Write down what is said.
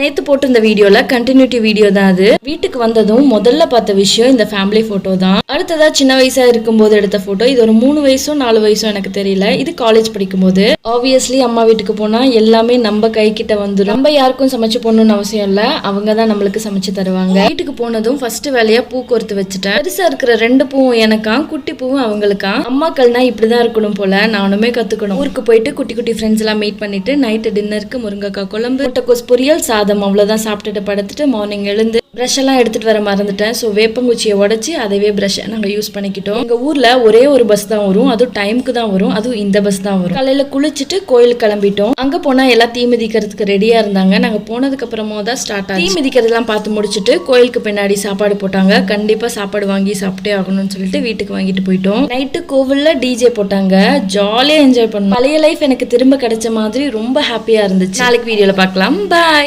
நேத்து போட்டு இந்த வீடியோல கண்டினியூட்டி வீடியோ தான் அது. வீட்டுக்கு வந்ததும் முதல்ல பார்த்த விஷயம் இந்த ஃபேமிலி போட்டோ தான். அடுத்ததா சின்ன வயசா இருக்கும்போது எடுத்த போட்டோ இது ஒரு மூணு வயசோ நாலு வயசோ எனக்கு தெரியல. இது காலேஜ் படிக்கும்போது. ஆப்வியஸ்லி அம்மா வீட்டுக்கு போனா எல்லாமே நம்ம கை கிட்ட வந்துடும் நம்ம யாருக்கும் சமைச்சு போடணும்னு அவசியம் இல்ல. அவங்க தான் நம்மளுக்கு சமைச்சு தருவாங்க. வீட்டுக்கு போனதும் ஃபர்ஸ்ட் வேலையா பூ கோர்த்து வச்சுட்டேன். பெருசா இருக்கிற ரெண்டு பூவும் எனக்கா குட்டி பூவும் அவங்களுக்கா அம்மாக்கள்னா இப்படிதான் இருக்கணும் போல. நானுமே கத்துக்கணும். ஊருக்கு போயிட்டு குட்டி குட்டி ஃப்ரெண்ட்ஸ் எல்லாம் மீட் பண்ணிட்டு நைட்டு டின்னருக்கு முருங்கைக்காய் குழம்பு முட்டைக்கோஸ் பொரியல் சாதம் அவ்வளவுதான் சாப்பிட்டுட்டு படுத்துட்டு மார்னிங் எழுந்து ப்ரஷ் எல்லாம் எடுத்துட்டு வர மறந்துட்டேன். ஸோ வேப்பங்குச்சியை உடச்சி அதவே ப்ரெஷ்ஷை நாங்கள் யூஸ் பண்ணிக்கிட்டோம். எங்கள் ஊரில் ஒரே ஒரு பஸ் தான் வரும். அதுவும் டைமுக்கு தான் வரும். அதுவும் இந்த பஸ் தான் வரும். காலையில் குளிச்சுட்டு கோயிலுக்கு கிளம்பிட்டோம். அங்கே போனால் எல்லாம் தீ மிதிக்கிறதுக்கு ரெடியாக இருந்தாங்க. நாங்கள் போனதுக்கு அப்புறமா தான் ஸ்டார்ட் ஆகி தீ மிதிக்கிறதெல்லாம் பார்த்து முடிச்சுட்டு கோயிலுக்கு பின்னாடி சாப்பாடு போட்டாங்க. கண்டிப்பாக சாப்பாடு வாங்கி சாப்பிட்டே ஆகணும்னு சொல்லிட்டு வீட்டுக்கு வாங்கிட்டு போயிட்டோம். நைட்டு கோவிலில் டிஜே போட்டாங்க. ஜாலியாக என்ஜாய் பண்ணோம். பழைய லைஃப் எனக்கு திரும்ப கிடைச்ச மாதிரி ரொம்ப ஹாப்பியாக இருந்துச்சு. நாளைக்கு வீடியோவில் பார்க்கலாம். பாய்